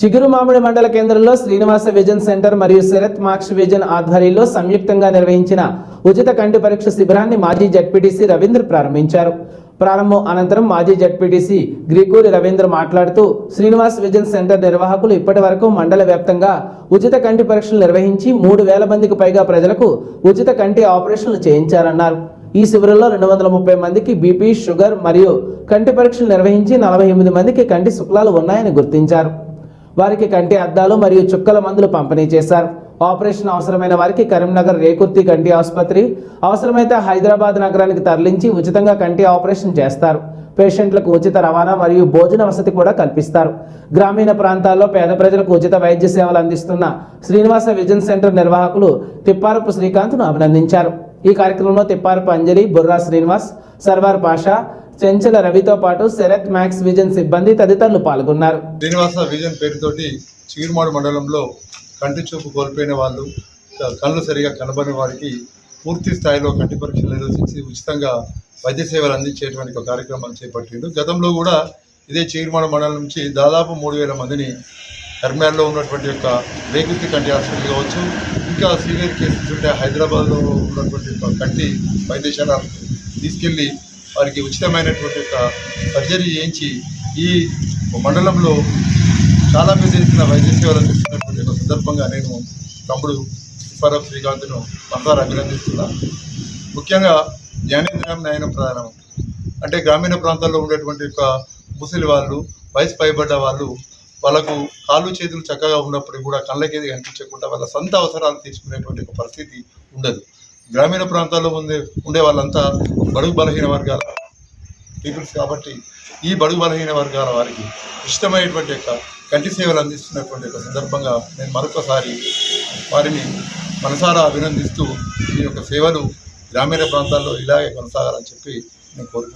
చిగురు మామిడి మండల కేంద్రంలో శ్రీనివాస విజన్ సెంటర్ మరియు శరత్ మార్క్స్ విజన్ ఆధ్వర్యంలో సంయుక్తంగా నిర్వహించిన ఉచిత కంటి పరీక్ష శిబిరాన్ని మాజీ జడ్పీటీసీ రవీంద్ర ప్రారంభించారు. ప్రారంభం అనంతరం మాజీ జడ్పీటీసీ గ్రీకూరి రవీంద్ర మాట్లాడుతూ శ్రీనివాస్ విజన్ సెంటర్ నిర్వాహకులు ఇప్పటి వరకు మండల వ్యాప్తంగా ఉచిత కంటి పరీక్షలు నిర్వహించి మూడు వేల మందికి పైగా ప్రజలకు ఉచిత కంటి ఆపరేషన్లు చేయించారన్నారు. ఈ శిబిరంలో రెండు వందల ముప్పై మందికి బీపీ షుగర్ మరియు కంటి పరీక్షలు నిర్వహించి నలభై ఎనిమిది మందికి కంటి శుక్లాలు ఉన్నాయని గుర్తించారు. వారికి కంటి అద్దాలు మరియు చుక్కల మందులు పంపిణీ చేశారు. ఆపరేషన్ అవసరమైన వారికి కరీంనగర్ రేకుర్తి కంటి ఆసుపత్రి అవసరమైతే హైదరాబాద్ నగరానికి తరలించి ఉచితంగా కంటి ఆపరేషన్ చేస్తారు. పేషెంట్లకు ఉచిత రవాణా మరియు భోజన వసతి కూడా కల్పిస్తారు. గ్రామీణ ప్రాంతాల్లో పేద ప్రజలకు ఉచిత వైద్య సేవలు అందిస్తున్న శ్రీనివాస విజన్ సెంటర్ నిర్వాహకులు తిప్పారపు శ్రీకాంత్ను అభినందించారు. ఈ కార్యక్రమంలో తిప్పారపు అంజలి బుర్రా శ్రీనివాస్ సర్వార్ పాషా చెంచల రవితో పాటు శరత్ మ్యాక్స్ విజన్ సిబ్బంది తదితరులు పాల్గొన్నారు. శ్రీనివాస విజన్ పేరుతోటి చీర్మాడు మండలంలో కంటి చూపు కోల్పోయిన వాళ్ళు కళ్ళు సరిగా కనబడిన వారికి పూర్తి స్థాయిలో కంటి పరీక్షలు నిర్వహించి ఉచితంగా వైద్య సేవలు అందించేటువంటి ఒక కార్యక్రమం చేపట్టిండు. గతంలో కూడా ఇదే చిగురుమాడు మండలం నుంచి దాదాపు మూడు వేల మందిని కర్మాల్లో ఉన్నటువంటి యొక్క రేగుతి కంటి హాస్పిటల్ కావచ్చు ఇంకా సీనియర్ కేసెస్ ఉంటే హైదరాబాద్లో ఉన్నటువంటి ఒక కంటి వైద్యశాల తీసుకెళ్ళి వారికి ఉచితమైనటువంటి యొక్క సర్జరీ చేయించి ఈ మండలంలో చాలా పెద్ద ఎత్తున వైద్య సేవలు అందిస్తున్నటువంటి ఒక సందర్భంగా నేను తమ్ముడు సుబ్బారావు శ్రీకాంత్ను మనసారా అభినందిస్తున్నా. ముఖ్యంగా జ్ఞానేంద్రం నయనం ప్రధానం. అంటే గ్రామీణ ప్రాంతాల్లో ఉండేటువంటి యొక్క ముసలి వాళ్ళు వయసు పైబడ్డ వాళ్ళు వాళ్ళకు కాళ్ళు చేతులు చక్కగా ఉన్నప్పుడు కూడా కళ్ళకేది కనిపించకుండా వాళ్ళ సొంత అవసరాలు తీసుకునేటువంటి ఒక పరిస్థితి ఉండదు. గ్రామీణ ప్రాంతాల్లో ఉండే ఉండే వాళ్ళంతా బడుగు బలహీన వర్గాల పీపుల్స్ కాబట్టి ఈ బడుగు బలహీన వర్గాల వారికి ఇష్టమైనటువంటి యొక్క కంటి సేవలు అందిస్తున్నటువంటి ఒక సందర్భంగా నేను మరొకసారి వారిని మనసారా అభినందిస్తూ ఈ యొక్క సేవలు గ్రామీణ ప్రాంతాల్లో ఇలాగే కొనసాగాలని చెప్పి నేను కోరుకుంటున్నాను.